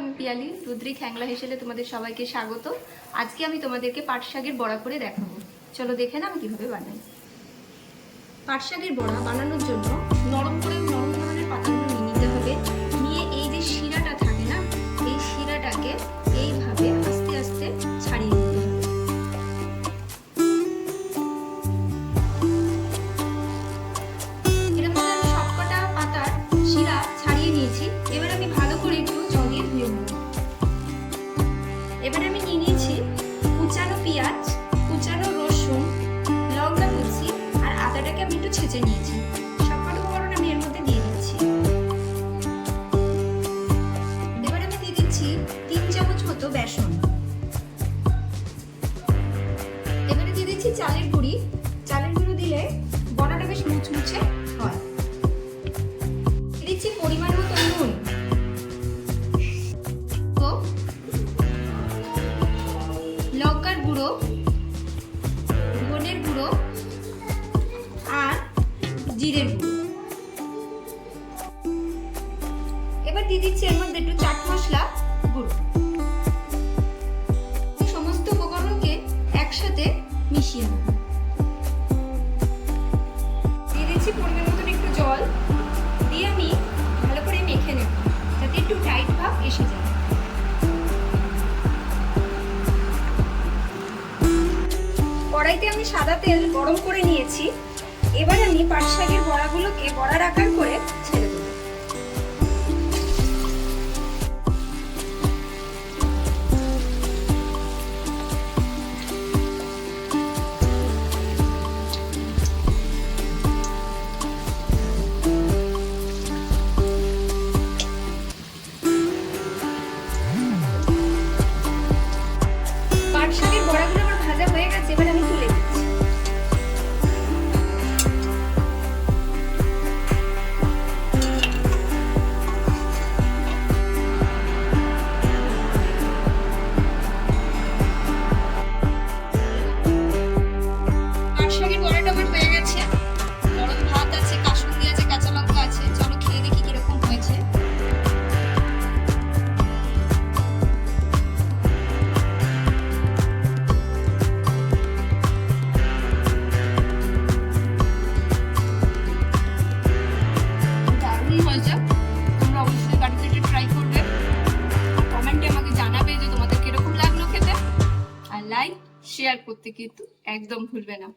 সুন্দরী খ্যাংলা হিসেবে তোমাদের সবাইকে স্বাগত। আজকে আমি তোমাদেরকে পাট শাকের বড়া করে দেখাবো। চলো দেখে না আমি কীভাবে বানাই। পাট শাকের বড়া বানানোর জন্য নরম করে নরম ধরনের পাতাগুলো আমি নিয়েছি। সবকটা উপকরণ আমি এর মধ্যে দিয়ে দিচ্ছি। এবার আমি দিয়ে দিচ্ছি তিন চামচ মতো বেসন। জিরের এবার দিয়ে দিচ্ছি এর মধ্যে একটু চাট মশলা গুঁড়ো। সমস্ত উপকরণকে একসাথে মিশিয়ে নেব। দিয়ে দিচ্ছি পরিমাণ মতন একটু জল। দিয়ে আমি ভালো করে মেখে নেব, যাতে একটু টাইট ভাব এসে যায়। কড়াইতে আমি সাদা তেল গরম করে নিয়েছি। এবার আমি পাট শাকের বড়াগুলোকে বড়া আকার শেয়ার করতে কিন্তু একদম ভুলবে না।